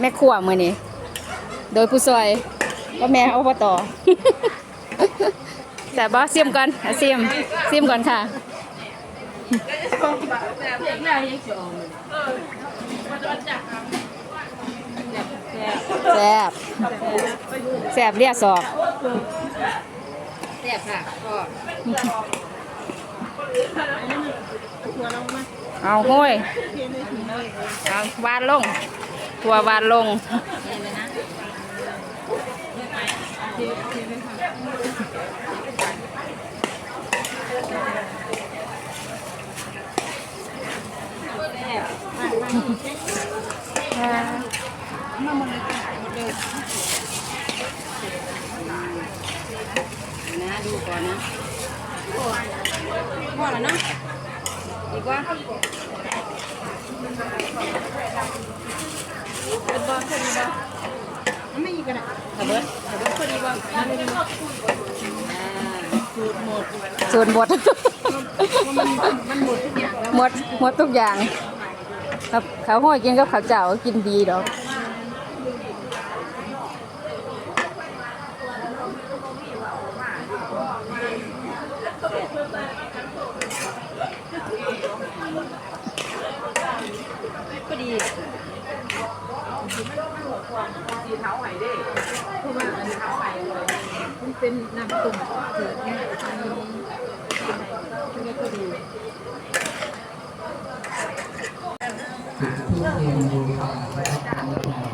แม่ครัวมือนี้โดยผู้ซอยก็แม่อบตแต่บอซิมก่อนอะซิมซิมก่อนค่ะแซบแซบเรียกสอบแซบค่ะก็เอาห้ยเอาวานลง ทัววานลงนะดูก่อนนะพอแล้วนะดีกว่า เป็นบอลคนดีบอลไม่อีกกันอะตะเบิดตะเบิดคนดีบอลไม่ดีอ่าสูตรหมดส่วนหมดมันมันหมดทุกอย่างแล้วหมดหมดทุกอย่างครับเขาวห้อยกินกับข้าวเจ้ากินดีดอกก็ มันเป็นน้ำตุ่มเถื่อนเนี่ยอันนี้ก็ดีทุกเรียนรู้ความและการเรียนรู้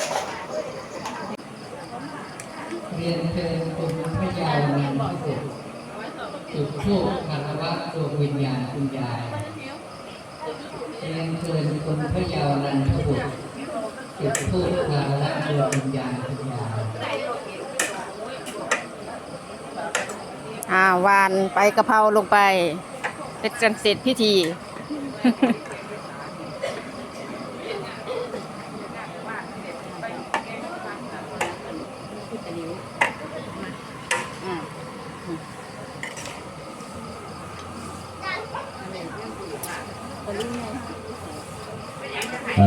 เเรียนเชิญคุณพระยาวนันทสุขจุดทูปคารวะดวงวิญญาณคุณยายเรียนเชิญคุณพระยาวนันทสุขจุดทูปคารวะดวงวิญญาณคุณยายอ่าวานไปกะเพราลงไปเป็นกันเสร็จพิธี เอา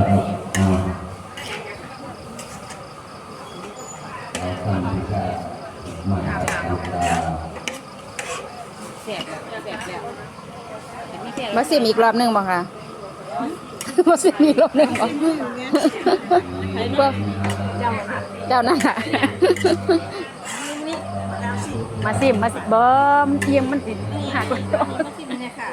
เอาเอาเอาคำที่ข้ามาเอาตาแสบแล้วแสบแล้วแต่ไม่แสบมาซิมอีกรอบหนึงบ่ค่ะ มาซิมอีกรอบหนึงบ่พวกเจ้านั่นน่ะมาซิมมาซิเบิ่มเทียมมันสิหักมาชิมเนี่ยค่ะ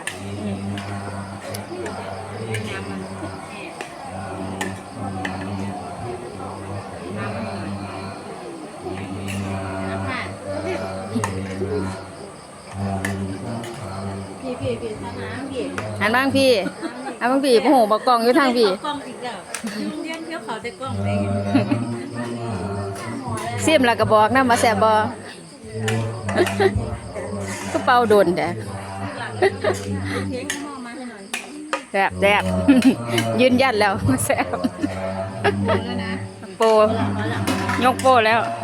พี่พี่พี่ทาน้ำพี่หันบ้างพี่หันบ้างพี่โอ้โหบอกกล้องอยู่ทางพี่กล้องอีกแล้วเลี้ยงเที่ยวเขาแต่กล้องเลยซิมแล้วก็บอกนะมาแซ่บบ่ก็เป่าโดนแต่เค้กหม้อมาให้หน่อยแซ่บแซ่บยืนยันแล้วแซ่บแล้วนะโปรยกโปรแล้วเ